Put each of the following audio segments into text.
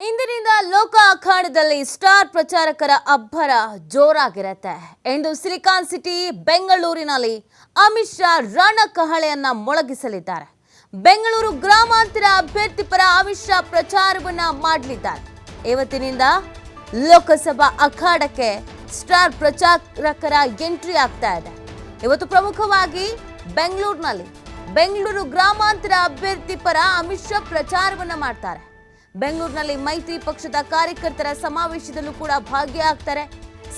ಇಂದಿನಿಂದ ಲೋಕ ಅಖಾಡದಲ್ಲಿ ಸ್ಟಾರ್ ಪ್ರಚಾರಕರ ಅಬ್ಬರ ಜೋರಾಗಿರತ್ತೆ. ಎಂದು ಸಿಲಿಕಾನ್ ಸಿಟಿ, ಬೆಂಗಳೂರಿನಲ್ಲಿ ಅಮಿತ್ ಶಾ ರಣಕಹಳೆಯನ್ನ ಮೊಳಗಿಸಲಿದ್ದಾರೆ. ಬೆಂಗಳೂರು ಗ್ರಾಮಾಂತರ ಅಭ್ಯರ್ಥಿ ಪರ ಅಮಿತ್ ಶಾ ಪ್ರಚಾರವನ್ನ ಮಾಡಲಿದ್ದಾರೆ. ಇವತ್ತಿನಿಂದ ಲೋಕಸಭಾ ಅಖಾಡಕ್ಕೆ ಸ್ಟಾರ್ ಪ್ರಚಾರಕರ ಎಂಟ್ರಿ ಆಗ್ತಾ ಇದೆ. ಇವತ್ತು ಪ್ರಮುಖವಾಗಿ ಬೆಂಗಳೂರಿನಲ್ಲಿ ಬೆಂಗಳೂರು ಗ್ರಾಮಾಂತರ ಅಭ್ಯರ್ಥಿ ಪರ ಅಮಿತ್ ಶಾ ಪ್ರಚಾರವನ್ನ ಮಾಡ್ತಾರೆ. ಬೆಂಗಳೂರಿನಲ್ಲಿ ಮೈತ್ರಿ ಪಕ್ಷದ ಕಾರ್ಯಕರ್ತರ ಸಮಾವೇಶದಲ್ಲೂ ಕೂಡ ಭಾಗಿಯಾಗ್ತಾರೆ.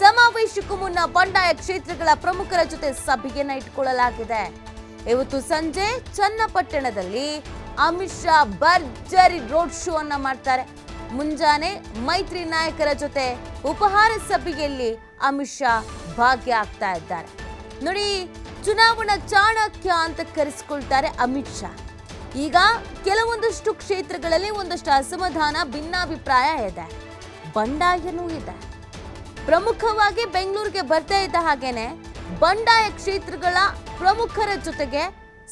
ಸಮಾವೇಶಕ್ಕೂ ಮುನ್ನ ಬಂಡಾಯ ಕ್ಷೇತ್ರಗಳ ಪ್ರಮುಖರ ಜೊತೆ ಸಭೆಯನ್ನ ಇಟ್ಕೊಳ್ಳಲಾಗಿದೆ ಇವತ್ತು ಸಂಜೆ ಚನ್ನಪಟ್ಟಣದಲ್ಲಿ ಅಮಿತ್ ಶಾ ಭರ್ಜರಿ ರೋಡ್ ಶೋ ಅನ್ನ ಮಾಡ್ತಾರೆ. ಮುಂಜಾನೆ ಮೈತ್ರಿ ನಾಯಕರ ಜೊತೆ ಉಪಹಾರ ಸಭೆಯಲ್ಲಿ ಅಮಿತ್ ಶಾ ಭಾಗಿಯಾಗ್ತಾ ಇದ್ದಾರೆ. ನೋಡಿ, ಚುನಾವಣಾ ಚಾಣಕ್ಯ ಅಂತ ಕರೆಸಿಕೊಳ್ತಾರೆ ಅಮಿತ್ ಶಾ. ಈಗ ಕೆಲವೊಂದಷ್ಟು ಕ್ಷೇತ್ರಗಳಲ್ಲಿ ಒಂದಷ್ಟು ಅಸಮಾಧಾನ, ಭಿನ್ನಾಭಿಪ್ರಾಯ ಇದೆ. ಬಂಡಾಯನೂ ಇದೆ. ಪ್ರಮುಖವಾಗಿ ಬೆಂಗಳೂರಿಗೆ ಬರ್ತಾ ಇದ್ದ ಹಾಗೇನೆ ಬಂಡಾಯ ಕ್ಷೇತ್ರಗಳ ಪ್ರಮುಖರ ಜೊತೆಗೆ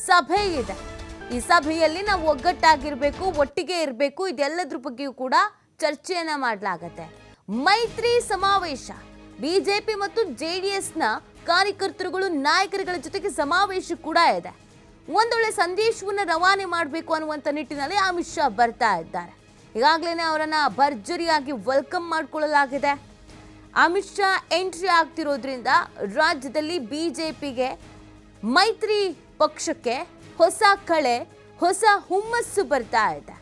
ಸಭೆ ಇದೆ. ಈ ಸಭೆಯಲ್ಲಿ ನಾವು ಒಗ್ಗಟ್ಟಾಗಿರ್ಬೇಕು, ಒಟ್ಟಿಗೆ ಇರಬೇಕು, ಇದೆಲ್ಲದ್ರ ಬಗ್ಗೆಯೂ ಕೂಡ ಚರ್ಚೆಯನ್ನ ಮಾಡಲಾಗತ್ತೆ. ಮೈತ್ರಿ ಸಮಾವೇಶ, ಬಿಜೆಪಿ ಮತ್ತು ಜೆ ಡಿ ಎಸ್ನ ಕಾರ್ಯಕರ್ತರುಗಳು, ನಾಯಕರುಗಳ ಜೊತೆಗೆ ಸಮಾವೇಶ ಕೂಡ ಇದೆ. ಒಂದೊಳ್ಳೆ ಸಂದೇಶವನ್ನು ರವಾನೆ ಮಾಡಬೇಕು ಅನ್ನುವಂಥ ನಿಟ್ಟಿನಲ್ಲಿ ಅಮಿತ್ ಶಾ ಬರ್ತಾ ಇದ್ದಾರೆ. ಈಗಾಗಲೇ ಅವರನ್ನು ಭರ್ಜರಿಯಾಗಿ ವೆಲ್ಕಮ್ ಮಾಡಿಕೊಳ್ಳಲಾಗಿದೆ. ಅಮಿತ್ ಶಾ ಎಂಟ್ರಿ ಆಗ್ತಿರೋದ್ರಿಂದ ರಾಜ್ಯದಲ್ಲಿ ಬಿಜೆಪಿಗೆ ಮೈತ್ರಿ ಪಕ್ಷಕ್ಕೆ ಹೊಸ ಕಳೆ, ಹೊಸ ಹುಮ್ಮಸ್ಸು ಬರ್ತಾ ಇದೆ.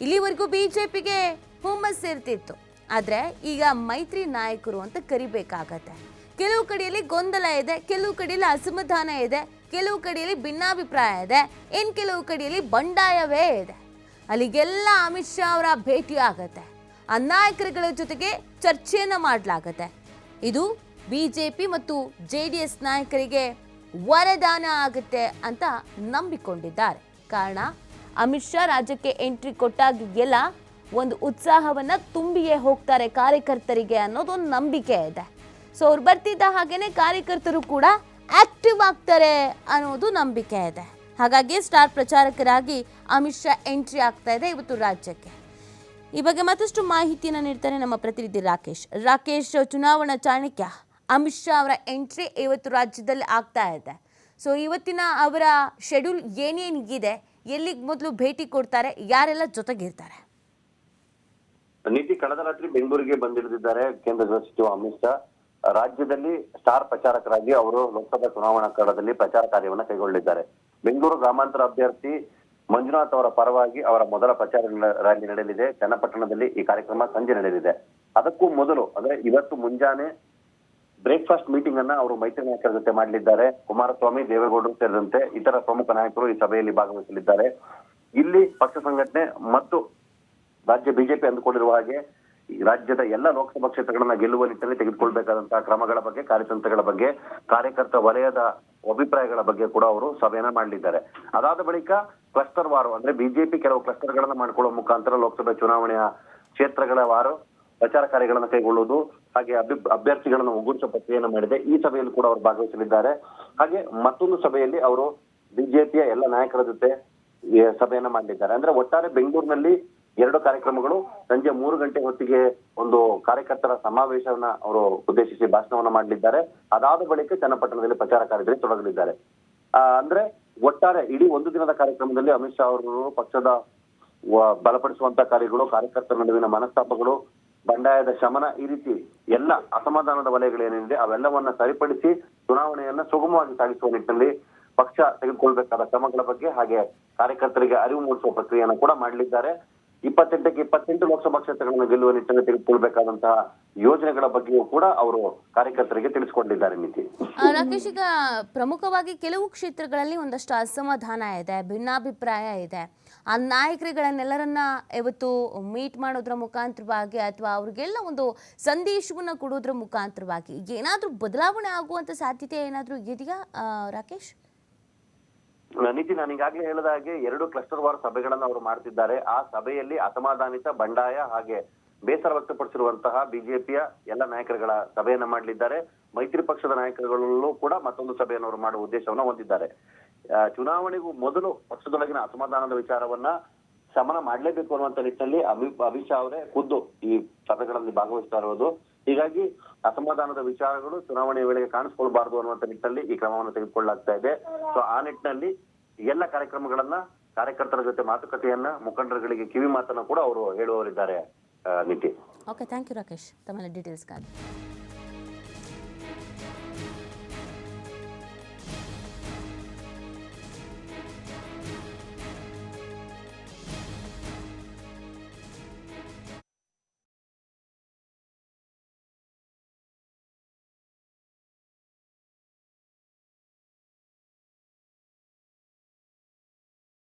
ಇಲ್ಲಿವರೆಗೂ ಬಿಜೆಪಿಗೆ ಹುಮ್ಮಸ್ಸು ಇರ್ತಿತ್ತು. ಆದರೆ ಈಗ ಮೈತ್ರಿ ನಾಯಕರು ಅಂತ ಕರಿಬೇಕಾಗತ್ತೆ. ಕೆಲವು ಕಡೆಯಲ್ಲಿ ಗೊಂದಲ ಇದೆ, ಕೆಲವು ಕಡೆಯಲ್ಲಿ ಅಸಮಾಧಾನ ಇದೆ. ಕೆಲವು ಕಡೆಯಲ್ಲಿ ಭಿನ್ನಾಭಿಪ್ರಾಯ ಇದೆ ಇನ್ನು ಕೆಲವು ಕಡೆಯಲ್ಲಿ ಬಂಡಾಯವೇ ಇದೆ. ಅಲ್ಲಿಗೆಲ್ಲ ಅಮಿತ್ ಶಾ ಅವರ ಭೇಟಿ ಆಗತ್ತೆ. ಆ ನಾಯಕರುಗಳ ಜೊತೆಗೆ ಚರ್ಚೆಯನ್ನು ಮಾಡಲಾಗತ್ತೆ. ಇದು ಬಿ ಜೆ ಪಿ ಮತ್ತು ಜೆ ಡಿ ಎಸ್ ನಾಯಕರಿಗೆ ವರದಾನ ಆಗುತ್ತೆ ಅಂತ ನಂಬಿಕೊಂಡಿದ್ದಾರೆ. ಕಾರಣ, ಅಮಿತ್ ಶಾ ರಾಜ್ಯಕ್ಕೆ ಎಂಟ್ರಿ ಕೊಟ್ಟಾಗೆಲ್ಲ ಒಂದು ಉತ್ಸಾಹವನ್ನು ತುಂಬಿಯೇ ಹೋಗ್ತಾರೆ ಕಾರ್ಯಕರ್ತರಿಗೆ ಅನ್ನೋದೊಂದು ನಂಬಿಕೆ ಇದೆ. ಸೊ ಅವ್ರು ಬರ್ತಿದ್ದ ಹಾಗೇನೆ ಕಾರ್ಯಕರ್ತರು ಕೂಡ ಆಕ್ಟಿವ್ ಆಗ್ತಾರೆ ಅನ್ನೋದು ನಂಬಿಕೆ ಇದೆ. ಹಾಗಾಗಿ ಸ್ಟಾರ್ ಪ್ರಚಾರಕರಾಗಿ ಅಮಿತ್ ಶಾ ಎಂಟ್ರಿ ಆಗ್ತಾ ಇದೆ ಇವತ್ತು ರಾಜ್ಯಕ್ಕೆ. ಈ ಬಗ್ಗೆ ಮತ್ತಷ್ಟು ಮಾಹಿತಿಯನ್ನು ನೀಡ್ತಾರೆ ನಮ್ಮ ಪ್ರತಿನಿಧಿ ರಾಕೇಶ್. ರಾಕೇಶ್, ಚುನಾವಣಾ ಚಾಣಕ್ಯ, ಅಮಿತ್ ಶಾ ಅವರ ಎಂಟ್ರಿ ಇವತ್ತು ರಾಜ್ಯದಲ್ಲಿ ಆಗ್ತಾ ಇದೆ. ಸೊ ಇವತ್ತಿನ ಅವರ ಶೆಡ್ಯೂಲ್ ಏನೇನಿಗಿದೆ ಎಲ್ಲಿಗೆ ಮೊದಲು ಭೇಟಿ ಕೊಡ್ತಾರೆ, ಯಾರೆಲ್ಲ ಜೊತೆಗಿರ್ತಾರೆ? ನೀತಿ ಕಳೆದ ರಾತ್ರಿ ಬೆಂಗಳೂರಿಗೆ ಬಂದಿಳಿದಿದ್ದಾರೆ ಕೇಂದ್ರ ಗೃಹ ಸಚಿವ ಅಮಿತ್ ಶಾ. ರಾಜ್ಯದಲ್ಲಿ ಸ್ಟಾರ್ ಪ್ರಚಾರಕರಾಗಿ ಅವರು ಲೋಕಸಭಾ ಚುನಾವಣಾ ಕಾಲದಲ್ಲಿ ಪ್ರಚಾರ ಕಾರ್ಯವನ್ನು ಕೈಗೊಳ್ಳಿದ್ದಾರೆ ಬೆಂಗಳೂರು ಗ್ರಾಮಾಂತರ ಅಭ್ಯರ್ಥಿ ಮಂಜುನಾಥ್ ಅವರ ಪರವಾಗಿ ಅವರ ಮೊದಲ ಪ್ರಚಾರ ರ್ಯಾಲಿ ನಡೆಯಲಿದೆ. ಚನ್ನಪಟ್ಟಣದಲ್ಲಿ ಈ ಕಾರ್ಯಕ್ರಮ ಸಂಜೆ ನಡೆಯಲಿದೆ. ಅದಕ್ಕೂ ಮೊದಲು, ಅಂದ್ರೆ ಇವತ್ತು ಮುಂಜಾನೆ ಬ್ರೇಕ್ಫಾಸ್ಟ್ ಮೀಟಿಂಗ್ ಅನ್ನ ಅವರು ಮೈತ್ರಿ ನಾಯಕರ ಜೊತೆ ಮಾಡಲಿದ್ದಾರೆ. ಕುಮಾರಸ್ವಾಮಿ, ದೇವೇಗೌಡರು ಸೇರಿದಂತೆ ಇತರ ಪ್ರಮುಖ ನಾಯಕರು ಈ ಸಭೆಯಲ್ಲಿ ಭಾಗವಹಿಸಲಿದ್ದಾರೆ. ಇಲ್ಲಿ ಪಕ್ಷ ಸಂಘಟನೆ ಮತ್ತು ರಾಜ್ಯ ಬಿಜೆಪಿ ಅಂದುಕೊಂಡಿರುವ ಹಾಗೆ ರಾಜ್ಯದ ಎಲ್ಲ ಲೋಕಸಭಾ ಕ್ಷೇತ್ರಗಳನ್ನ ಗೆಲ್ಲುವ ನಿಟ್ಟಿನಲ್ಲಿ ತೆಗೆದುಕೊಳ್ಬೇಕಾದಂತಹ ಕ್ರಮಗಳ ಬಗ್ಗೆ, ಕಾರ್ಯತಂತ್ರಗಳ ಬಗ್ಗೆ, ಕಾರ್ಯಕರ್ತ ವಲಯದ ಅಭಿಪ್ರಾಯಗಳ ಬಗ್ಗೆ ಕೂಡ ಅವರು ಸಭೆಯನ್ನ ಮಾಡಲಿದ್ದಾರೆ. ಅದಾದ ಬಳಿಕ ಕ್ಲಸ್ಟರ್ ವಾರು, ಅಂದ್ರೆ ಬಿಜೆಪಿ ಕೆಲವು ಕ್ಲಸ್ಟರ್ ಗಳನ್ನ ಮಾಡ್ಕೊಳ್ಳುವ ಮುಖಾಂತರ ಲೋಕಸಭೆ ಚುನಾವಣೆಯ ಕ್ಷೇತ್ರಗಳ ವಾರು, ಪ್ರಚಾರ ಕಾರ್ಯಗಳನ್ನು ಕೈಗೊಳ್ಳುವುದು, ಹಾಗೆ ಅಭಿ, ಅಭ್ಯರ್ಥಿಗಳನ್ನು ಒಗ್ಗೂಡಿಸುವ ಪ್ರಕ್ರಿಯೆಯನ್ನು ಮಾಡಿದೆ. ಈ ಸಭೆಯಲ್ಲಿ ಕೂಡ ಅವರು ಭಾಗವಹಿಸಲಿದ್ದಾರೆ. ಹಾಗೆ ಮತ್ತೊಂದು ಸಭೆಯಲ್ಲಿ ಅವರು ಬಿಜೆಪಿಯ ಎಲ್ಲ ನಾಯಕರ ಜೊತೆ ಸಭೆಯನ್ನ ಮಾಡಲಿದ್ದಾರೆ. ಅಂದ್ರೆ ಒಟ್ಟಾರೆ ಬೆಂಗಳೂರಿನಲ್ಲಿ ಎರಡು ಕಾರ್ಯಕ್ರಮಗಳು. ಸಂಜೆ ಮೂರು ಗಂಟೆ ಹೊತ್ತಿಗೆ ಒಂದು ಕಾರ್ಯಕರ್ತರ ಸಮಾವೇಶವನ್ನ ಅವರು ಉದ್ದೇಶಿಸಿ ಭಾಷಣವನ್ನ ಮಾಡಲಿದ್ದಾರೆ. ಅದಾದ ಬಳಿಕ ಚನ್ನಪಟ್ಟಣದಲ್ಲಿ ಪ್ರಚಾರ ಕಾರ್ಯದಲ್ಲಿ ತೊಡಗಲಿದ್ದಾರೆ. ಅಂದ್ರೆ ಒಟ್ಟಾರೆ ಇಡೀ ಒಂದು ದಿನದ ಕಾರ್ಯಕ್ರಮದಲ್ಲಿ ಅಮಿತ್ ಶಾ ಅವರು ಪಕ್ಷದ ಬಲಪಡಿಸುವಂತ ಕಾರ್ಯಗಳು, ಕಾರ್ಯಕರ್ತರ ನಡುವಿನ ಮನಸ್ತಾಪಗಳು, ಬಂಡಾಯದ ಶಮನ ಈ ರೀತಿ ಎಲ್ಲ ಅಸಮಾಧಾನದ ವಲಯಗಳೇನಿದೆ ಅವೆಲ್ಲವನ್ನ ಸರಿಪಡಿಸಿ ಚುನಾವಣೆಯನ್ನ ಸುಗಮವಾಗಿ ಸಾಗಿಸುವ ನಿಟ್ಟಿನಲ್ಲಿ ಪಕ್ಷ ತೆಗೆದುಕೊಳ್ಬೇಕಾದ ಕ್ರಮಗಳ ಬಗ್ಗೆ ಹಾಗೆ ಕಾರ್ಯಕರ್ತರಿಗೆ ಅರಿವು ಮೂಡಿಸುವ ಪ್ರಕ್ರಿಯೆಯನ್ನು ಕೂಡ ಮಾಡಲಿದ್ದಾರೆ. ಇಪ್ಪತ್ತೆಂಟಕ್ಕೆ ಇಪ್ಪತ್ತೆಂಟು ಲೋಕಸಭಾ ಕ್ಷೇತ್ರಗಳನ್ನು ಗೆಲ್ಲುವ ನಿಟ್ಟಿನಲ್ಲಿ ತೆಗೆದುಕೊಳ್ಬೇಕಾದಂತಹ ಯೋಜನೆಗಳ ಬಗ್ಗೆಯೂ ಕೂಡ ಅವರು ಕಾರ್ಯಕರ್ತರಿಗೆ ತಿಳಿಸಿಕೊಂಡಿದ್ದಾರೆ ಆ, ರಾಕೇಶ್ ಈಗ ಪ್ರಮುಖವಾಗಿ ಕೆಲವು ಕ್ಷೇತ್ರಗಳಲ್ಲಿ ಒಂದಷ್ಟು ಅಸಮಾಧಾನ ಇದೆ ಭಿನ್ನಾಭಿಪ್ರಾಯ ಇದೆ. ಆ ನಾಯಕರುಗಳನ್ನೆಲ್ಲರನ್ನ ಇವತ್ತು ಮೀಟ್ ಮಾಡೋದ್ರ ಮುಖಾಂತರವಾಗಿ ಅಥವಾ ಅವ್ರಿಗೆಲ್ಲ ಒಂದು ಸಂದೇಶವನ್ನ ಕೊಡೋದ್ರ ಮುಖಾಂತರವಾಗಿ ಏನಾದರೂ ಬದಲಾವಣೆ ಆಗುವಂತ ಸಾಧ್ಯತೆ ಏನಾದರೂ ಇದೆಯಾ ರಾಕೇಶ್? ನೀತಿ ನಾನು ಈಗಾಗಲೇ ಹೇಳಿದ ಹಾಗೆ ಎರಡು ಕ್ಲಸ್ಟರ್ ವಾರ್ ಸಭೆಗಳನ್ನು ಅವರು ಮಾಡ್ತಿದ್ದಾರೆ. ಆ ಸಭೆಯಲ್ಲಿ ಅಸಮಾಧಾನಿತ ಬಂಡಾಯ ಹಾಗೆ ಬೇಸರ ವ್ಯಕ್ತಪಡಿಸಿರುವಂತಹ ಬಿಜೆಪಿಯ ಎಲ್ಲ ನಾಯಕರುಗಳ ಸಭೆಯನ್ನ ಮಾಡಲಿದ್ದಾರೆ. ಮೈತ್ರಿ ಪಕ್ಷದ ನಾಯಕರುಗಳಲ್ಲೂ ಕೂಡ ಮತ್ತೊಂದು ಸಭೆಯನ್ನು ಅವರು ಮಾಡುವ ಉದ್ದೇಶವನ್ನ ಹೊಂದಿದ್ದಾರೆ. ಚುನಾವಣೆಗೂ ಮೊದಲು ಪಕ್ಷದೊಳಗಿನ ಅಸಮಾಧಾನದ ವಿಚಾರವನ್ನ ಶಮನ ಮಾಡ್ಲೇಬೇಕು ಅನ್ನುವಂತ ನಿಟ್ಟಿನಲ್ಲಿ ಅಮಿತ್ ಅಮಿತ್ ಶಾ ಅವರೇ ಖುದ್ದು ಈ ಸಭೆಗಳಲ್ಲಿ ಭಾಗವಹಿಸ್ತಾ ಇರೋದು. ಹೀಗಾಗಿ ಅಸಮಾಧಾನದ ವಿಚಾರಗಳು ಚುನಾವಣೆ ವೇಳೆಗೆ ಕಾಣಿಸ್ಕೊಳ್ಬಾರ್ದು ಅನ್ನುವಂತ ನಿಟ್ಟಿನಲ್ಲಿ ಈ ಕ್ರಮವನ್ನು ತೆಗೆದುಕೊಳ್ಳಲಾಗ್ತಾ ಇದೆ. ಸೊ ಆ ನಿಟ್ಟಿನಲ್ಲಿ ಎಲ್ಲ ಕಾರ್ಯಕ್ರಮಗಳನ್ನ ಕಾರ್ಯಕರ್ತರ ಜೊತೆ ಮಾತುಕತೆಯನ್ನ ಮುಖಂಡರುಗಳಿಗೆ ಕಿವಿ ಮಾತನ್ನ ಕೂಡ ಅವರು ಹೇಳುವವರಿದ್ದಾರೆ Niti okay thank you Rakesh ತಮ್ಮ ಡೀಟೇಲ್ಸ್ಗಾಗಿ